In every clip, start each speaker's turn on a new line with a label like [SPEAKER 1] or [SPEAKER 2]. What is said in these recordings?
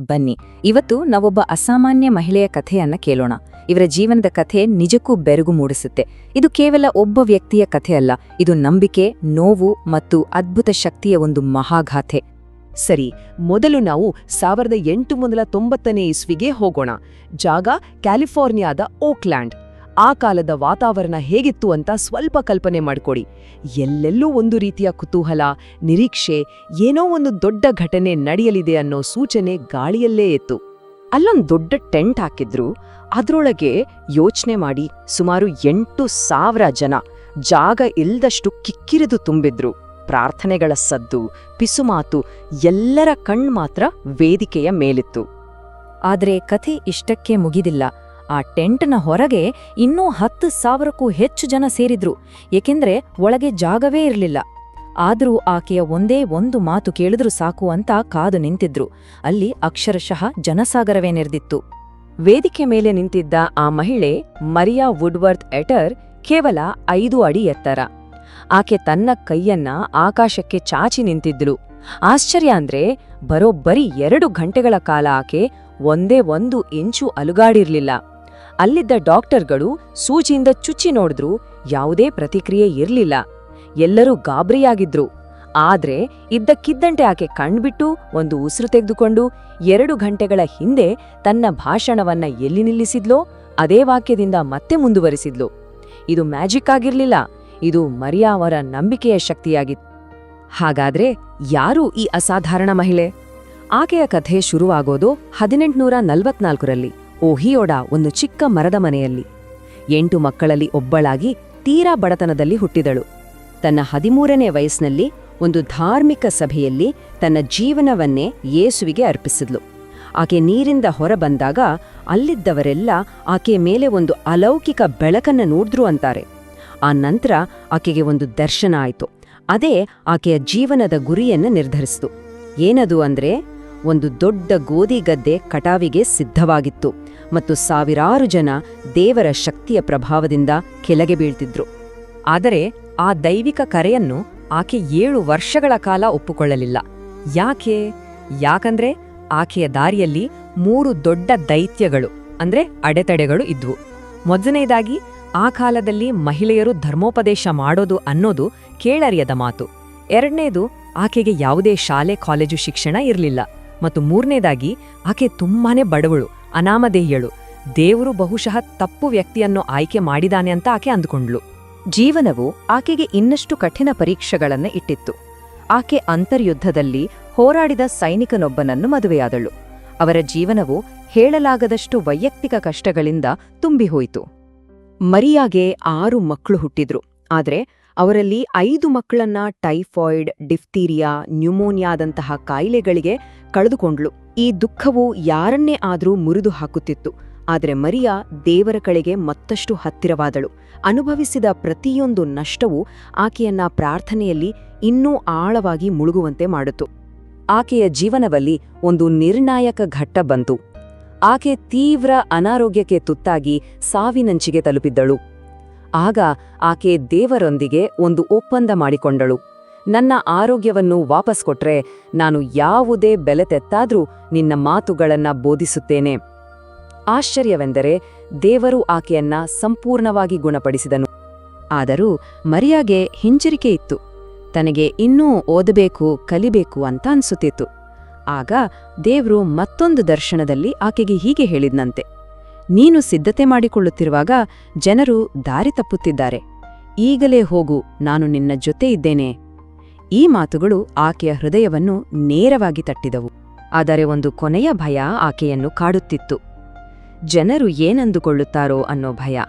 [SPEAKER 1] ಬನ್ನಿ. ಇವತ್ತು ನಾವೊಬ್ಬ ಅಸಾಮಾನ್ಯ ಮಹಿಳೆಯ ಕಥೆಯನ್ನ ಕೇಳೋಣ. ಇವರ ಜೀವನದ ಕಥೆ ನಿಜಕ್ಕೂ ಬೆರಗು ಮೂಡಿಸುತ್ತೆ. ಇದು ಕೇವಲ ಒಬ್ಬ ವ್ಯಕ್ತಿಯ ಕಥೆಯಲ್ಲ. ಇದು ನಂಬಿಕೆ, ನೋವು ಮತ್ತು ಅದ್ಭುತ ಶಕ್ತಿಯ ಒಂದು ಮಹಾಗಾಥೆ
[SPEAKER 2] ಸರಿ, ಮೊದಲು ನಾವು ಸಾವಿರದ ಎಂಟು ಮೊದಲ ತೊಂಬತ್ತನೇ ಇಸ್ವಿಗೆ ಹೋಗೋಣ. ಜಾಗ ಕ್ಯಾಲಿಫೋರ್ನಿಯಾದ ಓಕ್ಲ್ಯಾಂಡ್. ಆ ಕಾಲದ ವಾತಾವರಣ ಹೇಗಿತ್ತು ಅಂತ ಸ್ವಲ್ಪ ಕಲ್ಪನೆ ಮಾಡ್ಕೊಡಿ. ಎಲ್ಲೆಲ್ಲೂ ಒಂದು ರೀತಿಯ ಕುತೂಹಲ, ನಿರೀಕ್ಷೆ, ಏನೋ ಒಂದು ದೊಡ್ಡ ಘಟನೆ ನಡೆಯಲಿದೆ ಅನ್ನೋ ಸೂಚನೆ ಗಾಳಿಯಲ್ಲೇ ಇತ್ತು
[SPEAKER 1] ಅಲ್ಲೊಂದು ದೊಡ್ಡ ಟೆಂಟ್ ಹಾಕಿದ್ರು. ಅದರೊಳಗೆ ಯೋಚನೆ ಮಾಡಿ ಸುಮಾರು ಎಂಟು ಸಾವಿರ ಜನ ಜಾಗ ಇಲ್ದಷ್ಟು ಕಿಕ್ಕಿರಿದು ತುಂಬಿದ್ರು. ಪ್ರಾರ್ಥನೆಗಳ ಸದ್ದು ಪಿಸುಮಾತು ಎಲ್ಲರ ಕಣ್ ಮಾತ್ರ ವೇದಿಕೆಯ ಮೇಲಿತ್ತು. ಆದರೆ ಕಥೆ ಇಷ್ಟಕ್ಕೆ ಮುಗಿದಿಲ್ಲ. ಆ ಟೆಂಟ್ನ ಹೊರಗೆ ಇನ್ನೂ ಹತ್ತು ಸಾವಿರಕ್ಕೂ ಹೆಚ್ಚು ಜನ ಸೇರಿದ್ರು. ಏಕೆಂದ್ರೆ ಒಳಗೆ ಜಾಗವೇ ಇರಲಿಲ್ಲ. ಆದರೂ ಆಕೆಯ ಒಂದೇ ಒಂದು ಮಾತು ಕೇಳಿದ್ರು ಸಾಕು ಅಂತ ಕಾದು ನಿಂತಿದ್ರು. ಅಲ್ಲಿ ಅಕ್ಷರಶಃ ಜನಸಾಗರವೇ ನೆರೆದಿತ್ತು. ವೇದಿಕೆ ಮೇಲೆ ನಿಂತಿದ್ದ ಆ ಮಹಿಳೆ, ಮರಿಯಾ ವುಡ್ವರ್ತ್ ಎಟರ್, ಕೇವಲ ಐದು ಅಡಿ ಎತ್ತರ. ಆಕೆ ತನ್ನ ಕೈಯನ್ನ ಆಕಾಶಕ್ಕೆ ಚಾಚಿ ನಿಂತಿದ್ಳು ಆಶ್ಚರ್ಯ ಅಂದ್ರೆ ಬರೋಬ್ಬರಿ ಎರಡು ಗಂಟೆಗಳ ಕಾಲ ಆಕೆ ಒಂದೇ ಒಂದು ಇಂಚು ಅಲುಗಾಡಿರ್ಲಿಲ್ಲ. ಅಲ್ಲಿದ್ದ ಡಾಕ್ಟರ್ಗಳು ಸೂಜಿಯಿಂದ ಚುಚ್ಚಿ ನೋಡಿದ್ರು, ಯಾವುದೇ ಪ್ರತಿಕ್ರಿಯೆ ಇರಲಿಲ್ಲ. ಎಲ್ಲರೂ ಗಾಬರಿಯಾಗಿದ್ರು. ಆದ್ರೆ ಇದ್ದಕ್ಕಿದ್ದಂತೆ ಆಕೆ ಕಣ್ಬಿಟ್ಟು ಒಂದು ಉಸಿರು ತೆಗೆದುಕೊಂಡು ಎರಡು ಗಂಟೆಗಳ ಹಿಂದೆ ತನ್ನ ಭಾಷಣವನ್ನ ಎಲ್ಲಿ ನಿಲ್ಲಿಸಿದ್ಲೋ ಅದೇ ವಾಕ್ಯದಿಂದ ಮತ್ತೆ ಮುಂದುವರಿಸಿದ್ಲು. ಇದು ಮ್ಯಾಜಿಕ್ ಆಗಿರ್ಲಿಲ್ಲ, ಇದು ಮರಿಯಾ ಅವರ ನಂಬಿಕೆಯ ಶಕ್ತಿಯಾಗಿತ್ತು. ಹಾಗಾದ್ರೆ ಯಾರು ಈ ಅಸಾಧಾರಣ ಮಹಿಳೆ? ಆಕೆಯ ಕಥೆ ಶುರುವಾಗೋದು ಹದಿನೆಂಟುನೂರ ನಲವತ್ನಾಲ್ಕರಲ್ಲಿ. ಓಹಿಯೋಡ ಒಂದು ಚಿಕ್ಕ ಮರದ ಮನೆಯಲ್ಲಿ. ಎಂಟು ಮಕ್ಕಳಲ್ಲಿ ಒಬ್ಬಳಾಗಿ ತೀರಾ ಬಡತನದಲ್ಲಿ ಹುಟ್ಟಿದಳು. ತನ್ನ ಹದಿಮೂರನೇ ವಯಸ್ಸಿನಲ್ಲಿ ಒಂದು ಧಾರ್ಮಿಕ ಸಭೆಯಲ್ಲಿ ತನ್ನ ಜೀವನವನ್ನೇ ಯೇಸುವಿಗೆ ಅರ್ಪಿಸಿದ್ಲು. ಆಕೆ ನೀರಿಂದ ಹೊರಬಂದಾಗ ಅಲ್ಲಿದ್ದವರೆಲ್ಲ ಆಕೆ ಮೇಲೆ ಒಂದು ಅಲೌಕಿಕ ಬೆಳಕನ್ನ ನೋಡಿದ್ರು ಅಂತಾರೆ. ಆ ನಂತರ ಆಕೆಗೆ ಒಂದು ದರ್ಶನ ಆಯಿತು. ಅದೇ ಆಕೆಯ ಜೀವನದ ಗುರಿಯನ್ನ ನಿರ್ಧರಿಸಿತು. ಏನದು ಅಂದ್ರೆ ಒಂದು ದೊಡ್ಡ ಗೋಧಿ ಗದ್ದೆ ಕಟಾವಿಗೆ ಸಿದ್ಧವಾಗಿತ್ತು ಮತ್ತು ಸಾವಿರಾರು ಜನ ದೇವರ ಶಕ್ತಿಯ ಪ್ರಭಾವದಿಂದ ಕೆಳಗೆ ಬೀಳ್ತಿದ್ರು. ಆದರೆ ಆ ದೈವಿಕ ಕರೆಯನ್ನು ಆಕೆ ಏಳು ವರ್ಷಗಳ ಕಾಲ ಒಪ್ಪಿಕೊಳ್ಳಲಿಲ್ಲ. ಯಾಕೆ? ಯಾಕಂದ್ರೆ ಆಕೆಯ ದಾರಿಯಲ್ಲಿ ಮೂರು ದೊಡ್ಡ ದೈತ್ಯಗಳು, ಅಂದ್ರೆ ಅಡೆತಡೆಗಳು ಇದ್ವು. ಮೊದಲನೇದಾಗಿ, ಆ ಕಾಲದಲ್ಲಿ ಮಹಿಳೆಯರು ಧರ್ಮೋಪದೇಶ ಮಾಡೋದು ಅನ್ನೋದು ಕೇಳರಿಯದ ಮಾತು. ಎರಡನೇದು, ಆಕೆಗೆ ಯಾವುದೇ ಶಾಲೆ, ಕಾಲೇಜು ಶಿಕ್ಷಣ ಇರಲಿಲ್ಲ. ಮತ್ತು ಮೂರನೇದಾಗಿ, ಆಕೆ ತುಂಬಾನೇ ಬಡವಳು, ಅನಾಮಧೇಯಳು. ದೇವರು ಬಹುಶಃ ತಪ್ಪು ವ್ಯಕ್ತಿಯನ್ನು ಆಯ್ಕೆ ಮಾಡಿದಾನೆ ಅಂತ ಆಕೆ ಅಂದುಕೊಂಡ್ಳು. ಜೀವನವು ಆಕೆಗೆ ಇನ್ನಷ್ಟು ಕಠಿಣ ಪರೀಕ್ಷೆಗಳನ್ನು ಇಟ್ಟಿತ್ತು. ಆಕೆ ಅಂತರ್ಯುದ್ಧದಲ್ಲಿ ಹೋರಾಡಿದ ಸೈನಿಕನೊಬ್ಬನನ್ನು ಮದುವೆಯಾದಳು. ಅವರ ಜೀವನವು ಹೇಳಲಾಗದಷ್ಟು ವೈಯಕ್ತಿಕ ಕಷ್ಟಗಳಿಂದ ತುಂಬಿಹೋಯಿತು. ಮರಿಯಾಗೆ ಆರು ಮಕ್ಕಳು ಹುಟ್ಟಿದ್ರು. ಆದ್ರೆ ಅವರಲ್ಲಿ ಐದು ಮಕ್ಕಳನ್ನ ಟೈಫಾಯ್ಡ್, ಡಿಫ್ತೀರಿಯಾ, ನ್ಯೂಮೋನಿಯಾದಂತಹ ಕಾಯಿಲೆಗಳಿಗೆ ಕಳೆದುಕೊಂಡ್ಳು. ಈ ದುಃಖವು ಯಾರನ್ನೇ ಆದರೂ ಮುರಿದು ಹಾಕುತ್ತಿತ್ತು. ಆದರೆ ಮರಿಯಾ ದೇವರ ಕಳೆಗೆ ಮತ್ತಷ್ಟು ಹತ್ತಿರವಾದಳು. ಅನುಭವಿಸಿದ ಪ್ರತಿಯೊಂದು ನಷ್ಟವು ಆಕೆಯನ್ನ ಪ್ರಾರ್ಥನೆಯಲ್ಲಿ ಇನ್ನೂ ಆಳವಾಗಿ ಮುಳುಗುವಂತೆ ಮಾಡಿತು ಆಕೆಯ ಜೀವನದಲ್ಲಿ ಒಂದು ನಿರ್ಣಾಯಕ ಘಟ್ಟ ಬಂತು. ಆಕೆ ತೀವ್ರ ಅನಾರೋಗ್ಯಕ್ಕೆ ತುತ್ತಾಗಿ ಸಾವಿನಂಚಿಗೆ ತಲುಪಿದ್ದಳು. ಆಗ ಆಕೆ ದೇವರೊಂದಿಗೆ ಒಂದು ಒಪ್ಪಂದ ಮಾಡಿಕೊಂಡಳು. ನನ್ನ ಆರೋಗ್ಯವನ್ನು ವಾಪಸ್ ಕೊಟ್ರೆ ನಾನು ಯಾವುದೇ ಬೆಲೆ ತೆತ್ತಾದ್ರೂ ನಿನ್ನ ಮಾತುಗಳನ್ನ ಬೋಧಿಸುತ್ತೇನೆ. ಆಶ್ಚರ್ಯವೆಂದರೆ ದೇವರು ಆಕೆಯನ್ನ ಸಂಪೂರ್ಣವಾಗಿ ಗುಣಪಡಿಸಿದನು. ಆದರೂ ಮರಿಯಾಗೆ ಹಿಂಜರಿಕೆ ಇತ್ತು. ತನಗೆ ಇನ್ನೂ ಓದಬೇಕು, ಕಲಿಬೇಕು ಅಂತ ಅನ್ಸುತ್ತಿತ್ತು. ಆಗ ದೇವ್ರು ಮತ್ತೊಂದು ದರ್ಶನದಲ್ಲಿ ಆಕೆಗೆ ಹೀಗೆ ಹೇಳಿದ್ನಂತೆ. ನೀನು ಸಿದ್ಧತೆ ಮಾಡಿಕೊಳ್ಳುತ್ತಿರುವಾಗ ಜನರು ದಾರಿ ತಪ್ಪುತ್ತಿದ್ದಾರೆ. ಈಗಲೇ ಹೋಗು, ನಾನು ನಿನ್ನ ಜೊತೆ ಇದ್ದೇನೆ. ಈ ಮಾತುಗಳು ಆಕೆಯ ಹೃದಯವನ್ನು ನೇರವಾಗಿ ತಟ್ಟಿದವು. ಆದರೆ ಒಂದು ಕೊನೆಯ ಭಯ ಆಕೆಯನ್ನು ಕಾಡುತ್ತಿತ್ತು. ಜನರು ಏನಂದುಕೊಳ್ಳುತ್ತಾರೋ ಅನ್ನೋ ಭಯ.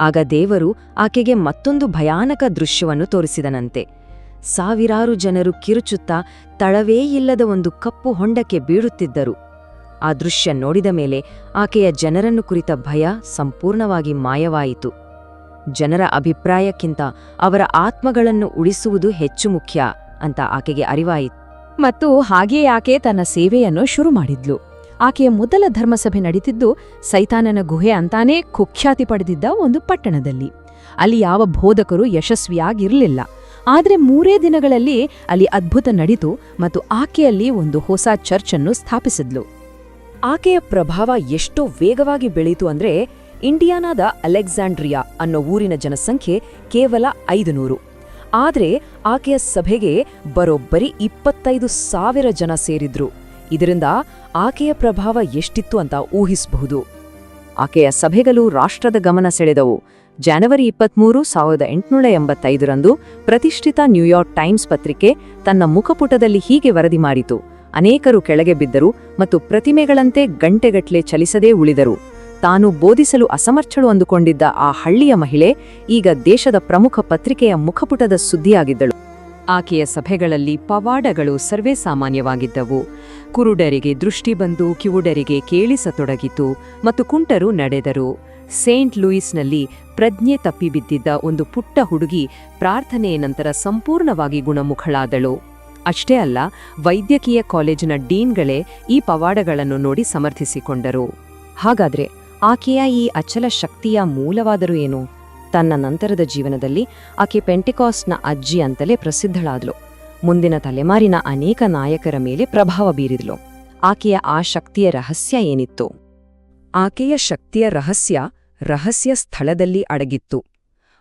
[SPEAKER 1] ಆಗ ದೇವರು ಆಕೆಗೆ ಮತ್ತೊಂದು ಭಯಾನಕ ದೃಶ್ಯವನ್ನು ತೋರಿಸಿದನಂತೆ. ಸಾವಿರಾರು ಜನರು ಕಿರುಚುತ್ತಾ ತಳವೇ ಇಲ್ಲದ ಒಂದು ಕಪ್ಪು ಹೊಂಡಕ್ಕೆ ಬೀಳುತ್ತಿದ್ದರು. ಆ ದೃಶ್ಯ ನೋಡಿದ ಮೇಲೆ ಆಕೆಯ ಜನರನ್ನು ಕುರಿತ ಭಯ ಸಂಪೂರ್ಣವಾಗಿ ಮಾಯವಾಯಿತು. ಜನರ ಅಭಿಪ್ರಾಯಕ್ಕಿಂತ ಅವರ ಆತ್ಮಗಳನ್ನು ಉಳಿಸುವುದು ಹೆಚ್ಚು ಮುಖ್ಯ ಅಂತ ಆಕೆಗೆ ಅರಿವಾಯಿತು.
[SPEAKER 3] ಮತ್ತು ಹಾಗೆಯೇ ಆಕೆ ತನ್ನ ಸೇವೆಯನ್ನು ಶುರು ಮಾಡಿದ್ಲು. ಆಕೆಯ ಮೊದಲ ಧರ್ಮಸಭೆ ನಡೀತಿದ್ದು ಸೈತಾನನ ಗುಹೆ ಅಂತಾನೇ ಕುಖ್ಯಾತಿ ಪಡೆದಿದ್ದ ಒಂದು ಪಟ್ಟಣದಲ್ಲಿ. ಅಲ್ಲಿ ಯಾವ ಬೋಧಕರು ಯಶಸ್ವಿಯಾಗಿರಲಿಲ್ಲ. ಆದರೆ ಮೂರೇ ದಿನಗಳಲ್ಲಿ ಅಲ್ಲಿ ಅದ್ಭುತ ನಡೀತು ಮತ್ತು ಆಕೆಯಲ್ಲಿ ಒಂದು ಹೊಸ ಚರ್ಚನ್ನು ಸ್ಥಾಪಿಸಿದ್ಲು.
[SPEAKER 2] ಆಕೆಯ ಪ್ರಭಾವ ಎಷ್ಟೋ ವೇಗವಾಗಿ ಬೆಳೀತು ಅಂದ್ರೆ ಇಂಡಿಯಾನಾದ ಅಲೆಕ್ಸಾಂಡ್ರಿಯಾ ಅನ್ನೋ ಊರಿನ ಜನಸಂಖ್ಯೆ ಕೇವಲ ಐದು ನೂರು ಆದ್ರೆ ಆಕೆಯ ಸಭೆಗೆ ಬರೋಬ್ಬರಿ ಇಪ್ಪತ್ತೈದು ಸಾವಿರ ಜನ ಸೇರಿದ್ರು. ಇದರಿಂದ ಆಕೆಯ ಪ್ರಭಾವ ಎಷ್ಟಿತ್ತು ಅಂತ ಊಹಿಸಬಹುದು.
[SPEAKER 1] ಆಕೆಯ ಸಭೆಗಳು ರಾಷ್ಟ್ರದ ಗಮನ ಸೆಳೆದವು. ಜನವರಿ ಇಪ್ಪತ್ಮೂರು ಸಾವಿರದ ಎಂಟುನೂರ ಎಂಬತ್ತೈದರಂದು ಪ್ರತಿಷ್ಠಿತ ನ್ಯೂಯಾರ್ಕ್ ಟೈಮ್ಸ್ ಪತ್ರಿಕೆ ತನ್ನ ಮುಖಪುಟದಲ್ಲಿ ಹೀಗೆ ವರದಿ ಮಾಡಿತು. ಅನೇಕರು ಕೆಳಗೆ ಬಿದ್ದರು ಮತ್ತು ಪ್ರತಿಮೆಗಳಂತೆ ಗಂಟೆಗಟ್ಲೆ ಚಲಿಸದೇ ಉಳಿದರು. ತಾನು ಬೋಧಿಸಲು ಅಸಮರ್ಥಳು ಅಂದುಕೊಂಡಿದ್ದ ಆ ಹಳ್ಳಿಯ ಮಹಿಳೆ ಈಗ ದೇಶದ ಪ್ರಮುಖ ಪತ್ರಿಕೆಯ ಮುಖಪುಟದ ಸುದ್ದಿಯಾಗಿದ್ದಳು. ಆಕೆಯ ಸಭೆಗಳಲ್ಲಿ ಪವಾಡಗಳು ಸರ್ವೇ ಸಾಮಾನ್ಯವಾಗಿದ್ದವು ಕುರುಡರಿಗೆ ದೃಷ್ಟಿ ಬಂದು ಕಿವುಡರಿಗೆ ಕೇಳಿಸತೊಡಗಿತು ಮತ್ತು ಕುಂಟರು ನಡೆದರು. ಸೇಂಟ್ ಲೂಯಿಸ್ನಲ್ಲಿ ಪ್ರಜ್ಞೆ ತಪ್ಪಿಬಿದ್ದಿದ್ದ ಒಂದು ಪುಟ್ಟ ಹುಡುಗಿ ಪ್ರಾರ್ಥನೆಯ ನಂತರ ಸಂಪೂರ್ಣವಾಗಿ ಗುಣಮುಖಳಾದಳು. ಅಷ್ಟೇ ಅಲ್ಲ, ವೈದ್ಯಕೀಯ ಕಾಲೇಜಿನ ಡೀನ್ಗಳೇ ಈ ಪವಾಡಗಳನ್ನು ನೋಡಿ ಸಮರ್ಥಿಸಿಕೊಂಡರು. ಹಾಗಾದ್ರೆ ಆಕೆಯ ಈ ಅಚಲ ಶಕ್ತಿಯ ಮೂಲವಾದರೂ ಏನು? ತನ್ನ ನಂತರದ ಜೀವನದಲ್ಲಿ ಆಕೆ ಪೆಂಟಿಕಾಸ್ನ ಅಜ್ಜಿ ಅಂತಲೇ ಪ್ರಸಿದ್ಧಳಾದ್ಲು. ಮುಂದಿನ ತಲೆಮಾರಿನ ಅನೇಕ ನಾಯಕರ ಮೇಲೆ ಪ್ರಭಾವ ಬೀರಿದ್ಲು. ಆಕೆಯ ಆ ಶಕ್ತಿಯ ರಹಸ್ಯ ಏನಿತ್ತು? ಆಕೆಯ ಶಕ್ತಿಯ ರಹಸ್ಯ ರಹಸ್ಯ ಸ್ಥಳದಲ್ಲಿ ಅಡಗಿತ್ತು.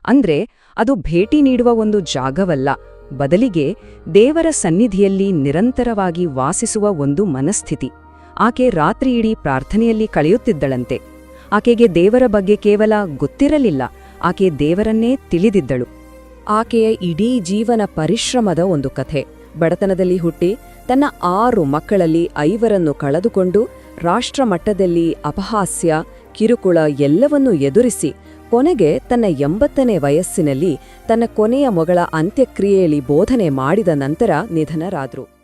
[SPEAKER 1] ಅಂದ್ರೆ ಅದು ಭೇಟಿ ನೀಡುವ ಒಂದು ಜಾಗವಲ್ಲ ಬದಲಿಗೆ ದೇವರ ಸನ್ನಿಧಿಯಲ್ಲಿ ನಿರಂತರವಾಗಿ ವಾಸಿಸುವ ಒಂದು ಮನಸ್ಥಿತಿ. ಆಕೆ ರಾತ್ರಿಯಿಡೀ ಪ್ರಾರ್ಥನೆಯಲ್ಲಿ ಕಳೆಯುತ್ತಿದ್ದಳಂತೆ. ಆಕೆಗೆ ದೇವರ ಬಗ್ಗೆ ಕೇವಲ ಗೊತ್ತಿರಲಿಲ್ಲ. ಆಕೆ ದೇವರನ್ನೇ ತಿಳಿದಿದ್ದಳು. ಆಕೆಯ ಇಡೀ ಜೀವನ ಪರಿಶ್ರಮದ ಒಂದು ಕಥೆ. ಬಡತನದಲ್ಲಿ ಹುಟ್ಟಿ ತನ್ನ ಆರು ಮಕ್ಕಳಲ್ಲಿ ಐವರನ್ನು ಕಳೆದುಕೊಂಡು ರಾಷ್ಟ್ರಮಟ್ಟದಲ್ಲಿ ಅಪಹಾಸ್ಯ, ಕಿರುಕುಳ ಎಲ್ಲವನ್ನೂ ಎದುರಿಸಿ ಕೊನೆಗೆ ತನ್ನ ಎಂಬತ್ತನೇ ವಯಸ್ಸಿನಲ್ಲಿ ತನ್ನ ಕೊನೆಯ ಮಗಳ ಅಂತ್ಯಕ್ರಿಯೆಯಲ್ಲಿ ಬೋಧನೆ ಮಾಡಿದ ನಂತರ ನಿಧನರಾದ್ರು.